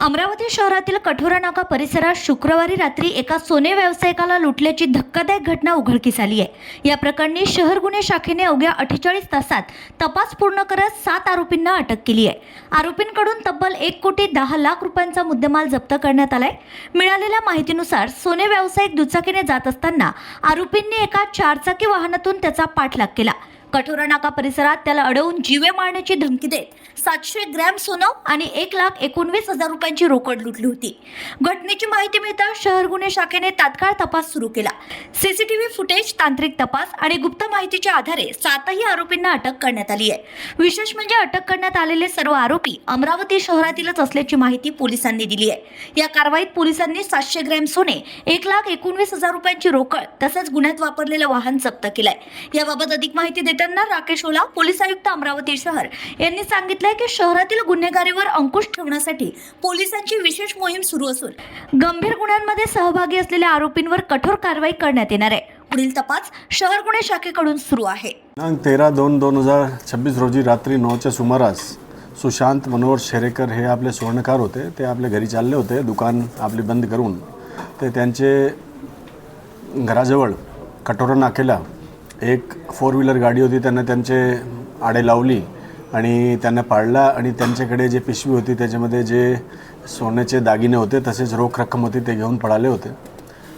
अमरावती शहरातील कठोरा नाका परिसरात शुक्रवारी रात्री एका सोने व्यावसायिकाला लुटल्याची धक्कादायक घटना उघडकीस आली आहे. या प्रकरणी शहर गुन्हे शाखेने अवघ्या अठ्ठेचाळीस तासात तपास पूर्ण करत सात आरोपींना अटक केली आहे. आरोपींकडून तब्बल एक कोटी दहा लाख रुपयांचा मुद्देमाल जप्त करण्यात आलाय. मिळालेल्या माहितीनुसार सोने व्यावसायिक दुचाकीने जात असताना आरोपींनी एका चारचाकी वाहनातून त्याचा पाठलाग केला. कठोर नाका परिसरात त्याला अडवून जीवे मारण्याची धमकी देत सातशे ग्रॅम सोनं आणि एक लाख एकोणवीस हजार रुपयांची रोकड लुटली होती. घटनेची माहिती मिळताच शहर गुन्हे शाखेने तात्काळ तपास सुरू केला. सीसीटीव्ही फुटेज तांत्रिक तपास आणि गुप्त माहितीच्या आधारे सातही आरोपींना अटक करण्यात आली आहे. विशेष म्हणजे अटक करण्यात आलेले सर्व आरोपी अमरावती शहरातीलच असल्याची माहिती पोलिसांनी दिली आहे. या कारवाईत पोलिसांनी सातशे ग्रॅम सोने एक लाख एकोणवीस हजार रुपयांची रोकड तसंच गुन्ह्यात वापरलेलं वाहन जप्त केलंय. याबाबत अधिक माहिती देत देताना राकेश ओला पोलीस आयुक्त अमरावती शहर यांनी सांगितलंय की शहरातील गुन्हेगारीवर अंकुश ठेवण्यासाठी पोलिसांची विशेष मोहीम सुरू असून गंभीर गुन्ह्यांमध्ये सहभागी असलेल्या आरोपींवर कठोर कारवाई करण्यात येणार आहे. पुढील तपास शहर गुन्हे शाखेकडून सुरू आहे. दिनांक तेरा दोन दोन हजार छब्बीस रोजी रात्री नऊच्या सुमारास सुशांत मनोहर शेरेकर हे आपले स्वर्णकार होते. ते आपल्या घरी चालले होते. दुकान आपली बंद करून ते त्यांचे घराजवळ कटोरा नाकेला एक फोर व्हीलर गाडी होती त्यांना त्यांचे आडे लावली आणि त्यांना पाळला आणि त्यांच्याकडे जे पिशवी होती त्याच्यामध्ये जे सोन्याचे दागिने होते तसेच रोख रक्कम होती ते घेऊन पळाले होते.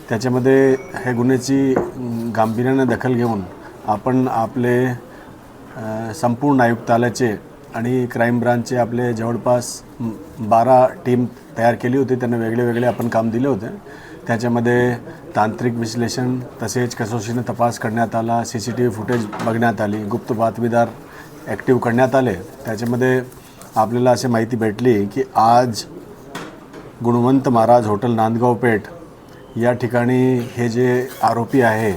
त्याच्यामध्ये हे गुन्ह्याची गांभीर्याने दखल घेऊन आपण आपले संपूर्ण आयुक्तालयाचे आणि क्राईम ब्रांचचे आपले जवळपास बारा टीम तयार केली होती. त्यांना वेगळे वेगळे आपण काम दिले होते. त्याच्यामध्ये तांत्रिक विश्लेषण तसेच कसोशीने तपास करण्यात आला. C C T V footage बघण्यात आली. गुप्त बातमीदार ॲक्टिव्ह करण्यात आले. त्याच्यामध्ये आपल्याला अशी माहिती भेटली की आज गुणवंत महाराज हॉटेल नांदगाव पेठ या ठिकाणी हे जे आरोपी आहे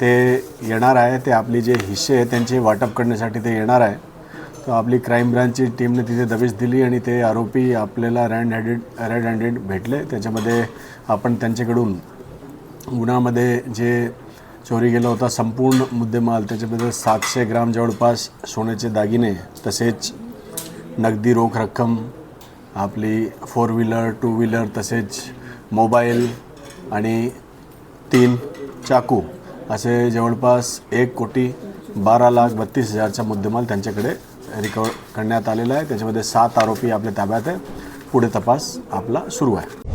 ते येणार आहे. ते आपली जे हिस्से आहे त्यांचे वाटप करण्यासाठी ते येणार आहे. आपली क्राईम ब्रांचची टीमने तिथे दबिश दिली आणि ते आरोपी आपल्याला रँड हँडेड रेड हँडेड भेटले. त्याच्यामध्ये आपण त्यांच्याकडून गुन्ह्यामध्ये जे चोरी गेला होता संपूर्ण मुद्देमाल त्याच्यामध्ये सातशे ग्राम जवळपास सोन्याचे दागिने तसेच नगदी रोख रक्कम आपली फोर व्हीलर टू व्हीलर तसेच मोबाईल आणि तीन चाकू असे जवळपास एक कोटी बारा लाख बत्तीस हजारचा मुद्देमाल त्यांच्याकडे रिकवर करण्यात आलेला आहे. त्याच्यामध्ये सात आरोपी आपल्या ताब्यात आहेत पुढे तपास आपला सुरू आहे.